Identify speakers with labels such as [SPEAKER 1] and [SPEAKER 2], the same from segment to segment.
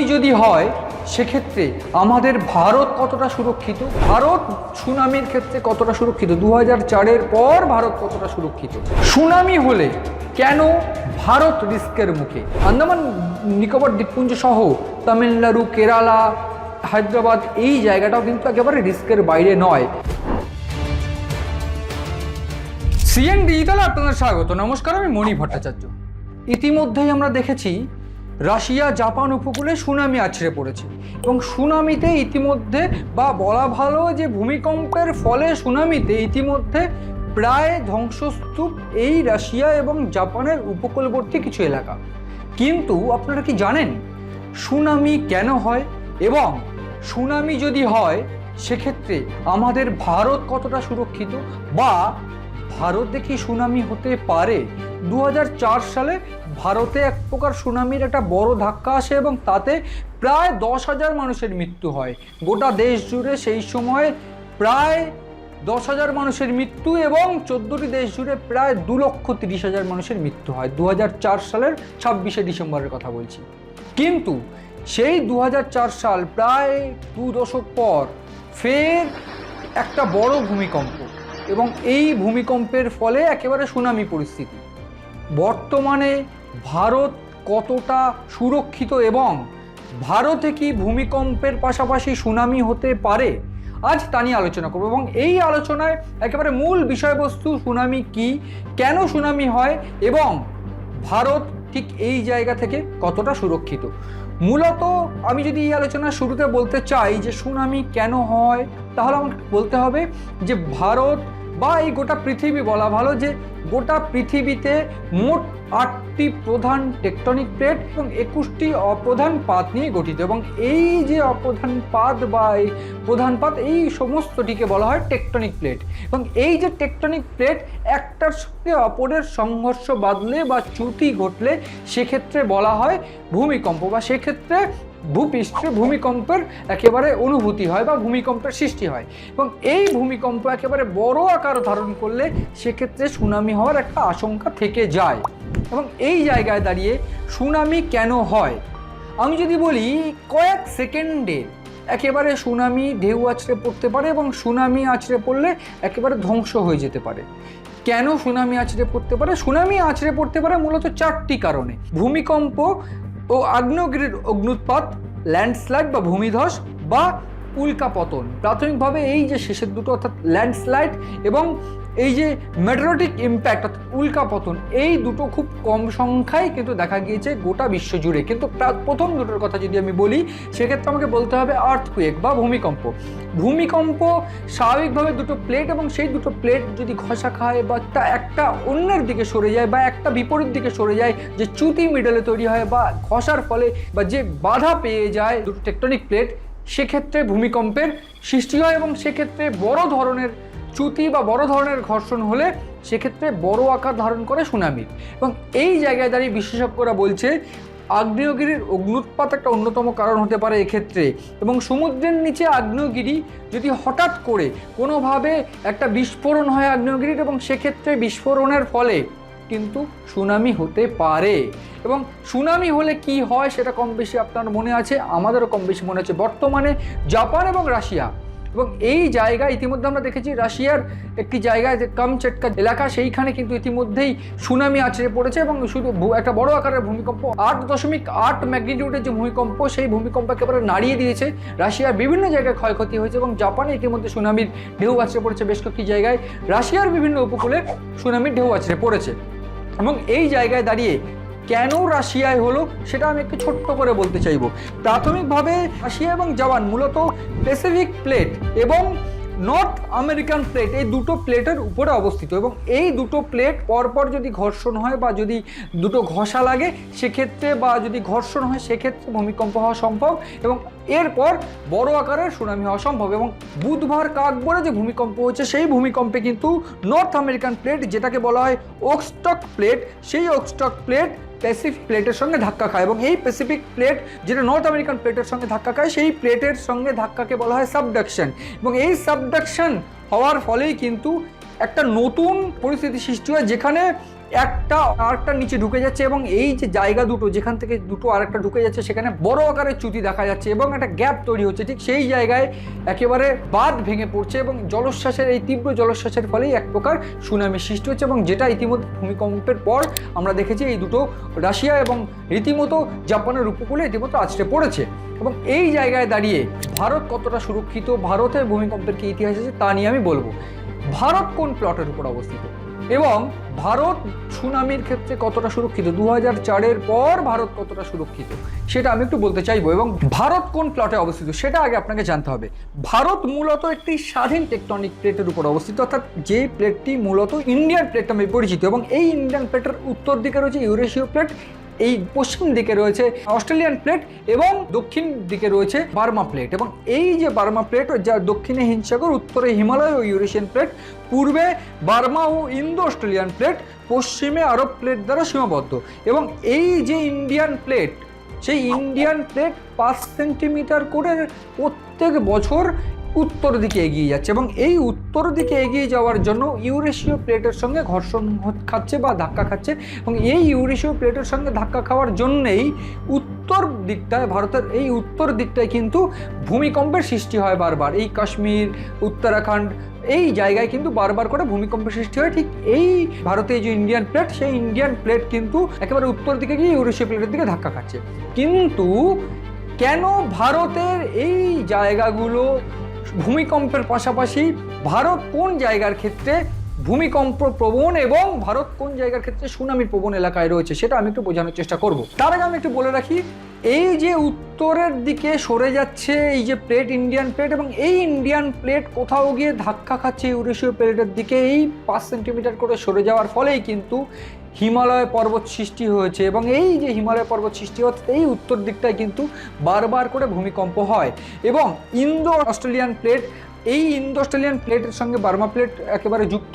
[SPEAKER 1] Tsunami যদি হয়, সেক্ষেত্রে আমাদের ভারত কতটা সুরক্ষিত? ভারত সুনামির ক্ষেত্রে কতটা সুরক্ষিত? দু হাজার চারের পর ভারত কতটা সুরক্ষিত? সুনামি হলে কেন ভারত রিস্কের মুখে? আন্দামান নিকোবর দ্বীপপুঞ্জ সহ তামিলনাড়ু, কেরালা, হায়দ্রাবাদ, এই জায়গাটাও কিন্তু একেবারে রিস্কের বাইরে নয়। সিএন ডিজিটাল আপনাদের স্বাগত। নমস্কার, আমি মণি ভট্টাচার্য। ইতিমধ্যেই আমরা দেখেছি রাশিয়া, জাপান উপকূলে সুনামি আছড়ে পড়েছে এবং সুনামিতে ইতিমধ্যে বা বলা ভালো যে ভূমিকম্পের ফলে সুনামিতে ইতিমধ্যে প্রায় ধ্বংসস্তূপ এই রাশিয়া এবং জাপানের উপকূলবর্তী কিছু এলাকা। কিন্তু আপনারা কি জানেন সুনামি কেন হয় এবং সুনামি যদি হয়, সেক্ষেত্রে আমাদের ভারত কতটা সুরক্ষিত? বা ভারতে কি সুনামি হতে পারে? দু হাজার চার সালে ভারতে এক প্রকার সুনামির একটা বড় ধাক্কা আসে এবং তাতে প্রায় দশ হাজার মানুষের মৃত্যু হয়। গোটা দেশ জুড়ে সেই সময় প্রায় দশ হাজার মানুষের মৃত্যু এবং চোদ্দোটি দেশ জুড়ে প্রায় দু লক্ষ তিরিশ হাজার মানুষের মৃত্যু হয়। দু হাজার চার সালের ছাব্বিশে ডিসেম্বরের কথা বলছি। কিন্তু সেই দু হাজার চার সাল প্রায় দু দশক পর ফের একটা বড় ভূমিকম্প এবং এই ভূমিকম্পের ফলে একেবারে সুনামি পরিস্থিতি। বর্তমানে ভারত কতটা সুরক্ষিত এবং ভারতে কি ভূমিকম্পের পাশাপাশি সুনামি হতে পারে? আজ তা নিয়ে আলোচনা করব এবং এই আলোচনায় একেবারে মূল বিষয়বস্তু সুনামি কি, কেন সুনামি হয় এবং ভারত ঠিক এই জায়গা থেকে কতটা সুরক্ষিত? মূলত আমি যদি এই আলোচনা শুরুতে বলতে চাই যে সুনামি কেন হয়, তাহলে আমাকে বলতে হবে যে ভারত বা এই গোটা পৃথিবী বলা ভালো যে গোটা পৃথিবীতে মোট আটটি প্রধান টেকটনিক প্লেট এবং একুশটি অপ্রধান পাত নিয়ে গঠিত। এবং এই যে অপ্রধান পাত বা এই প্রধান পাত, এই সমস্তটিকে বলা হয় টেকটনিক প্লেট। এবং এই যে টেকটনিক প্লেট, একটার সঙ্গে অপরের সংঘর্ষ বাঁধলে বা চ্যুতি ঘটলে সেক্ষেত্রে বলা হয় ভূমিকম্প বা সেক্ষেত্রে ভূপৃষ্ঠে ভূমিকম্পের একেবারে অনুভূতি হয় বা ভূমিকম্পের সৃষ্টি হয়। এবং এই ভূমিকম্প একেবারে বড় আকার ধারণ করলে সেক্ষেত্রে সুনামি হওয়ার একটা আশঙ্কা থেকে যায়। এবং এই জায়গায় দাঁড়িয়ে সুনামি কেন হয়? আমি যদি বলি, কয়েক সেকেন্ডে একেবারে সুনামি ঢেউ আছড়ে পড়তে পারে এবং সুনামি আছড়ে পড়লে একেবারে ধ্বংস হয়ে যেতে পারে। কেন সুনামি আছড়ে পড়তে পারে? সুনামি আছড়ে পড়তে পারে মূলত চারটি কারণে। ভূমিকম্প ও আগ্নেয়গিরির অগ্নুৎপাত ল্যান্ডস্লাইড বা ভূমিধস বা উল্কাপতন প্রাথমিকভাবে এই যে শেষের দুটো অর্থাৎ ল্যান্ডস্লাইড এবং এই যে মেট্রোটিক ইম্প্যাক্ট অর্থাৎ উল্কাপতন এই দুটো খুব কম সংখ্যায় কিন্তু দেখা গিয়েছে গোটা বিশ্ব জুড়ে। কিন্তু প্রা- প্রথম দুটোর কথা যদি আমি বলি, সেক্ষেত্রে আমাকে বলতে হবে আর্থকুয়েক বা ভূমিকম্প। ভূমিকম্প স্বাভাবিকভাবে দুটো প্লেট এবং সেই দুটো প্লেট যদি ঘষা খায় বা তা একটা অন্যের দিকে সরে যায় বা একটা বিপরীত দিকে সরে যায়, যে চ্যুতি মিডলে তৈরি হয় বা ঘষার ফলে বা যে বাধা পেয়ে যায় দুটো টেকটনিক প্লেট সেক্ষেত্রে ভূমিকম্পের সৃষ্টি হয় এবং সেক্ষেত্রে বড় ধরনের চ্যুতি বা বড় ধরনের ঘর্ষণ হলে সেক্ষেত্রে বড় আকার ধারণ করে সুনামি। এবং এই জায়গায় দাঁড়িয়ে বিশেষজ্ঞরা বলছে, আগ্নেয়গিরির অগ্নুৎপাত একটা অন্যতম কারণ হতে পারে এক্ষেত্রে। এবং সমুদ্রের নিচে আগ্নেয়গিরি যদি হঠাৎ করে কোনোভাবে একটা বিস্ফোরণ হয় আগ্নেয়গিরির এবং সেক্ষেত্রে বিস্ফোরণের ফলে কিন্তু সুনামি হতে পারে। এবং সুনামি হলে কি হয় সেটা কম বেশি আপনার মনে আছে? আমাদেরও কম বেশি মনে আছে। বর্তমানে জাপান এবং রাশিয়া। এবং এই জায়গা ইতিমধ্যে আমরা দেখেছি রাশিয়ার একটি জায়গায় যে কামচেটকা এলাকা, সেইখানে কিন্তু ইতিমধ্যেই সুনামি আছড়ে পড়েছে এবং শুধু একটা বড় আকারের ভূমিকম্প, আট দশমিক আট ম্যাগনিটিউডের যে ভূমিকম্প, সেই ভূমিকম্প একেবারে নাড়িয়ে দিয়েছে। রাশিয়ার বিভিন্ন জায়গায় ক্ষয়ক্ষতি হয়েছে এবং জাপানে ইতিমধ্যে সুনামির ঢেউ আছড়ে পড়েছে বেশ কয়েকটি জায়গায়। রাশিয়ার বিভিন্ন উপকূলে সুনামির ঢেউ আছড়ে পড়েছে। এবং এই জায়গায় দাঁড়িয়ে কেন রাশিয়ায় হলো সেটা আমি একটু ছোট্ট করে বলতে চাইব। প্রাথমিকভাবে রাশিয়া এবং জাপান মূলত প্যাসিফিক প্লেট এবং নর্থ আমেরিকান প্লেট এই দুটো প্লেটের উপরে অবস্থিত এবং এই দুটো প্লেট পরপর যদি ঘর্ষণ হয় বা যদি দুটো ঘষা লাগে, সেক্ষেত্রে বা যদি ঘর্ষণ হয়, সেক্ষেত্রে ভূমিকম্প হওয়া সম্ভব এবং এরপর বড় আকারের সুনামি হওয়া সম্ভব এবং বুধবার কাকবরে যে ভূমিকম্প হচ্ছে সেই ভূমিকম্পে কিন্তু নর্থ আমেরিকান প্লেট যেটাকে বলা হয় ওকস্টক প্লেট সেই ওকস্টক প্লেট প্যাসিফিক প্লেটের সঙ্গে ধাক্কা খায় এবং এই প্যাসিফিক প্লেট যেটা নর্থ আমেরিকান প্লেটের সঙ্গে ধাক্কা খায়, সেই প্লেটের সঙ্গে ধাক্কাকে বলা হয় সাবডাকশন এবং এই সাবডাকশন হওয়ার ফলেই কিন্তু একটা নতুন পরিস্থিতি সৃষ্টি হয় যেখানে একটা আরেকটা নিচে ঢুকে যাচ্ছে এবং এই যে জায়গা দুটো, যেখান থেকে দুটো আরেকটা ঢুকে যাচ্ছে, সেখানে বড় আকারের চ্যুতি দেখা যাচ্ছে এবং একটা গ্যাপ তৈরি হচ্ছে। ঠিক সেই জায়গায় একেবারে বাঁধ ভেঙে পড়ছে এবং জলোচ্ছ্বাসের এই তীব্র জলোচ্ছ্বাসের ফলেই এক প্রকার সুনামি সৃষ্টি হচ্ছে এবং যেটা ইতিমধ্যে ভূমিকম্পের পর আমরা দেখেছি এই দুটো রাশিয়া এবং রীতিমতো জাপানের উপকূলে ইতিমধ্যে আছড়ে পড়েছে। এবং এই জায়গায় দাঁড়িয়ে ভারত কতটা সুরক্ষিত, ভারতের ভূমিকম্পের কি ইতিহাস আছে তা নিয়ে আমি বলব। ভারত কোন প্লটের উপর অবস্থিত? এবং ভারত সুনামির ক্ষেত্রে কতটা সুরক্ষিত? দু হাজার চারের পর ভারত কতটা সুরক্ষিত? সেটা আমি একটু বলতে চাইব, এবং ভারত কোন প্লটে অবস্থিত সেটা আগে আপনাকে জানতে হবে। ভারত মূলত একটি স্বাধীন টেকটনিক প্লেটের উপর অবস্থিত, অর্থাৎ যে প্লেটটি মূলত ইন্ডিয়ান প্লেট নামে পরিচিত, এবং এই ইন্ডিয়ান প্লেটের উত্তর দিকে রয়েছে ইউরেশীয় প্লেট এই পশ্চিম দিকে রয়েছে অস্ট্রেলিয়ান প্লেট এবং দক্ষিণ দিকে রয়েছে বার্মা প্লেট এবং এই যে বার্মা প্লেট, যা দক্ষিণে হিমসাগর, উত্তরে হিমালয় ও ইউরেশিয়ান প্লেট, পূর্বে বার্মা ও ইন্দো অস্ট্রেলিয়ান প্লেট, পশ্চিমে আরব প্লেট দ্বারা সীমাবদ্ধ এবং এই যে ইন্ডিয়ান প্লেট, সেই ইন্ডিয়ান প্লেট পাঁচ সেন্টিমিটার করে প্রত্যেক বছর উত্তর দিকে এগিয়ে যাচ্ছে এবং এই উত্তর দিকে এগিয়ে যাওয়ার জন্য ইউরেশীয় প্লেটের সঙ্গে ঘর্ষণ খাচ্ছে বা ধাক্কা খাচ্ছে এবং এই ইউরেশীয় প্লেটের সঙ্গে ধাক্কা খাওয়ার জন্যেই উত্তর দিকটায়, ভারতের এই উত্তর দিকটায় কিন্তু ভূমিকম্পের সৃষ্টি হয় বারবার। এই কাশ্মীর, উত্তরাখণ্ড এই জায়গায় কিন্তু বারবার করে ভূমিকম্পের সৃষ্টি হয়। ঠিক এই ভারতে যে ইন্ডিয়ান প্লেট, সেই ইন্ডিয়ান প্লেট কিন্তু একেবারে উত্তর দিকে গিয়ে ইউরেশীয় প্লেটের দিকে ধাক্কা খাচ্ছে। কিন্তু কেন ভারতের এই জায়গাগুলো ভূমিকম্পের পাশাপাশি ভারত কোন জায়গার ক্ষেত্রে ভূমিকম্প প্রবণ এবং ভারত কোন জায়গার ক্ষেত্রে সুনামির প্রবণ এলাকায় রয়েছে, সেটা আমি একটু বোঝানোর চেষ্টা করব। তার আগে আমি একটু বলে রাখি, এই যে উত্তরের দিকে সরে যাচ্ছে এই যে প্লেট, ইন্ডিয়ান প্লেট এবং এই ইন্ডিয়ান প্লেট কোথাও গিয়ে ধাক্কা খাচ্ছে ইউরেশীয় প্লেটের দিকে, এই পাঁচ সেন্টিমিটার করে সরে যাওয়ার ফলেই কিন্তু হিমালয় পর্বত সৃষ্টি হয়েছে এবং এই যে হিমালয় পর্বত সৃষ্টি হচ্ছে, এই উত্তর দিকটায় কিন্তু বারবার করে ভূমিকম্প হয়। এবং ইন্দো অস্ট্রেলিয়ান প্লেট এই ইন্দো অস্ট্রেলিয়ান প্লেটের সঙ্গে বার্মা প্লেট একেবারে যুক্ত।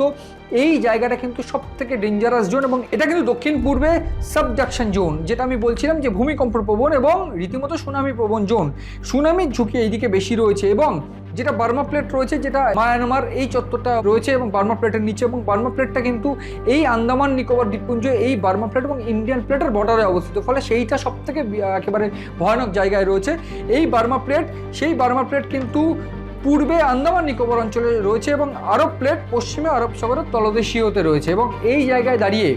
[SPEAKER 1] এই জায়গাটা কিন্তু সব থেকে ডেঞ্জারাস জোন এবং এটা কিন্তু দক্ষিণ পূর্বে সাবডাকশন জোন যেটা আমি বলছিলাম যে ভূমিকম্প প্রবণ এবং রীতিমতো সুনামি প্রবণ জোন সুনামির ঝুঁকি এইদিকে বেশি রয়েছে এবং যেটা বার্মা প্লেট রয়েছে, যেটা মায়ানমার এই চত্বরটা রয়েছে এবং বার্মা প্লেটের নিচে এবং বার্মা প্লেটটা কিন্তু এই আন্দামান, নিকোবর, দ্বীপপুঞ্জ এই বার্মা প্লেট এবং ইন্ডিয়ান প্লেটের বর্ডারে অবস্থিত। ফলে সেইটা সব থেকে একেবারে ভয়ানক জায়গায় রয়েছে। এই বার্মা প্লেট সেই বার্মা প্লেট কিন্তু পূর্বে আন্দামান, নিকোবর অঞ্চলে রয়েছে এবং আরব প্লেট পশ্চিমে আরব সাগরের তলদেশীয়তে রয়েছে এবং এই জায়গায় দাঁড়িয়ে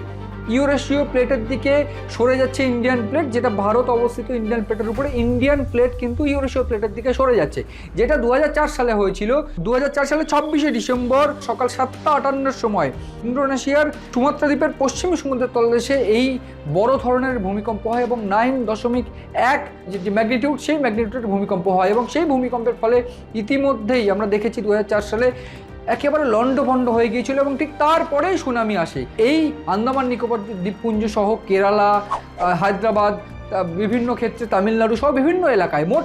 [SPEAKER 1] ইউরেশীয় প্লেটের দিকে সরে যাচ্ছে ইন্ডিয়ান প্লেট যেটা ভারত অবস্থিত ইন্ডিয়ান প্লেটের উপরে। ইন্ডিয়ান প্লেট কিন্তু ইউরেশীয় প্লেটের দিকে সরে যাচ্ছে। যেটা দু হাজার চার সালে হয়েছিল। দু হাজার চার সালে ছাব্বিশে ডিসেম্বর সকাল সাতটা আটান্নর সময় ইন্দোনেশিয়ার সুমাত্রা দ্বীপের পশ্চিমী সমুদ্রের তলদেশে এই বড় ধরনের ভূমিকম্প হয় এবং নাইন দশমিক এক যে ম্যাগনিটিউড সেই ম্যাগনিটিউডের ভূমিকম্প হয় এবং সেই ভূমিকম্পের ফলে ইতিমধ্যেই আমরা দেখেছি দু হাজার চার সালে একেবারে লণ্ডভণ্ড হয়ে গিয়েছিল এবং ঠিক তারপরেই সুনামি আসে। এই আন্দামান নিকোবর দ্বীপপুঞ্জ সহ কেরালা হায়দ্রাবাদ বিভিন্ন ক্ষেত্রে তামিলনাড়ু সহ বিভিন্ন এলাকায় মোট